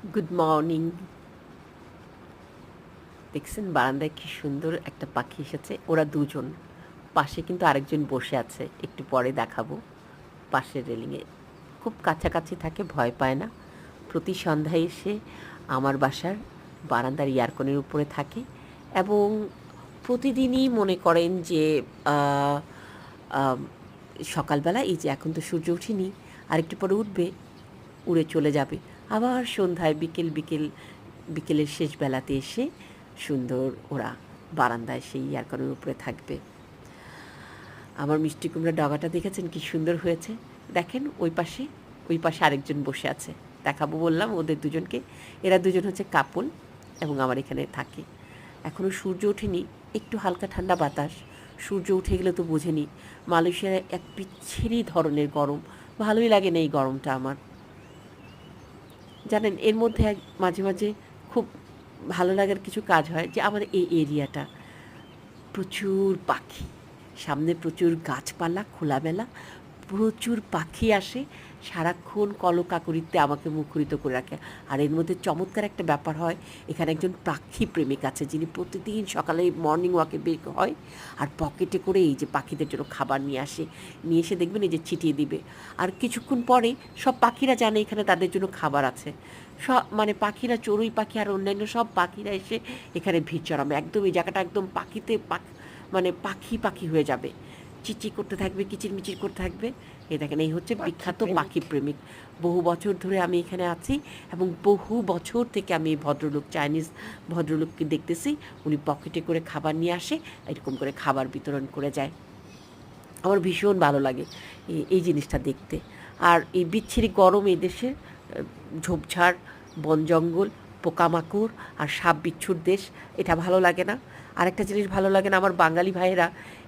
Good morning দেখছেন বারান্দায় কি সুন্দর একটা পাখি এসেছে। ওরা দুজন। পাশে কিন্তু আরেকজন বসে আছে। একটু পরে দেখাবো। পাশের রেলিংয়ে। খুব কাছাকাছি থাকে, ভয় পায় না। প্রতি সন্ধ্যায় এসে আমার বাসার বারান্দার ইয়ারকনের উপরে থাকে এবং প্রতিদিনই মনে করেন যে সকালবেলা এই যে এখন তো সূর্য উঠিনি, আরেকটু পরে উঠবে, উড়ে চলে যাবে। আবার সন্ধ্যায় বিকেল বিকেল, বিকেলের শেষ বেলাতে এসে সুন্দর ওরা বারান্দায় সেই ইয়ারকনের উপরে থাকবে। আমার মিষ্টি কুমড়া ডগাটা দেখেছেন কি সুন্দর হয়েছে? দেখেন ওই পাশে ওই পাশে আরেকজন বসে আছে। দেখাবো বললাম ওদের দুজনকে। এরা দুজন হচ্ছে কাপল এবং আমার এখানে থাকে। এখনও সূর্য ওঠেনি, একটু হালকা ঠান্ডা বাতাস। সূর্য উঠে গেলে তো বোঝেনি, মালয়েশিয়ায় এক বিচ্ছিরি ধরনের গরম। ভালোই লাগে না এই গরমটা আমার। জানেন, এর মধ্যে মাঝে মাঝে খুব ভালো লাগার কিছু কাজ হয় যে আমাদের এই এরিয়াটা। প্রচুর পাখি, সামনে প্রচুর গাছপালা, খোলামেলা প্রচুর পাখি আসে, সারাক্ষণ কলকাকরিতে আমাকে মুখরিত করে রাখে। আর এর মধ্যে চমৎকার একটা ব্যাপার হয়, এখানে একজন পাখি প্রেমিক আছে, যিনি প্রতিদিন সকালে মর্নিং ওয়াকে বের হয় আর পকেটে করে এই যে পাখিদের জন্য খাবার নিয়ে আসে, নিয়ে এসে দেখবেন এই যে ছিটিয়ে দিবে। আর কিছুক্ষণ পরে সব পাখিরা জানে এখানে তাদের জন্য খাবার আছে। সব মানে পাখিরা, চড়ুই পাখি আর অন্যান্য সব পাখিরা এসে এখানে ভিড় চড়াবে একদম এই জায়গাটা একদম পাখিতে পাখ মানে পাখি পাখি হয়ে যাবে। চিচি করতে থাকবে কিচির মিচির করতে থাকবে। এই দেখেন এই হচ্ছে বিখ্যাত পাখি প্রেমিক। বহু বছর ধরে আমি এখানে আছি এবং বহু বছর থেকে আমি এই ভদ্রলোক চাইনিজ ভদ্রলোককে দেখতেছি। উনি পকেটে করে খাবার নিয়ে আসে এরকম করে খাবার বিতরণ করে যায়। আমার ভীষণ ভালো লাগে এই- এই জিনিসটা দেখতে। আর এই বিচ্ছিরি গরম এই দেশে আহ, ঝোপঝাড় বন জঙ্গল পোকামাকড় আর সাপ বিচ্ছুর দেশ, এটা ভালো লাগে না। আরেকটা জিনিস ভালো লাগে না, আমার বাঙালি ভাইয়েরা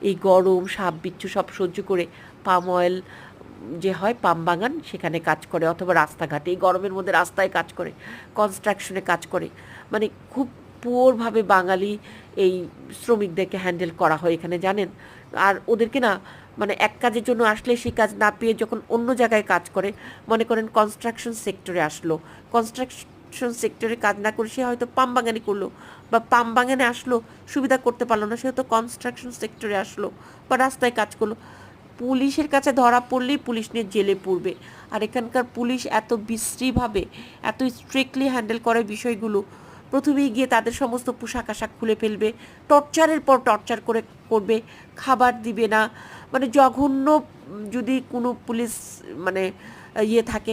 এই গরম, সাপ বিচ্ছু সব সহ্য করে পাম অয়েল, যে হয় পাম বাগান সেখানে কাজ করে, অথবা রাস্তাঘাটে। এই গরমের মধ্যে রাস্তায় কাজ করে কনস্ট্রাকশনে কাজ করে। মানে খুব পুয়োরভাবে বাঙালি এই শ্রমিকদেরকে হ্যান্ডেল করা হয় এখানে, জানেন? আর ওদেরকে না মানে এক কাজের জন্য আসলে সেই কাজ না পেয়ে যখন অন্য জায়গায় কাজ করে, মনে করেন কনস্ট্রাকশন সেক্টরে আসলো কনস্ট্রাকশন সেক্টরে কাজ না করে সে হয়তো পাম বাগানি করল বা পাম বাগানে আসলো, সুবিধা করতে পারল না, সে হয়তো কনস্ট্রাকশন সেক্টরে আসলো বা রাস্তায় কাজ করল। পুলিশের কাছে ধরা পড়লেই পুলিশ নিয়ে জেলে পড়বে। আর এখানকার পুলিশ এত বিশ্রীভাবে, এত স্ট্রিক্টলি হ্যান্ডেল করে বিষয়গুলো, প্রথমেই গিয়ে তাদের সমস্ত পোশাক আশাক খুলে ফেলবে, টর্চারের পর টর্চার করে করবে, খাবার দিবে না। মানে জঘন্য যদি কোনো পুলিশ মানে ইয়ে থাকে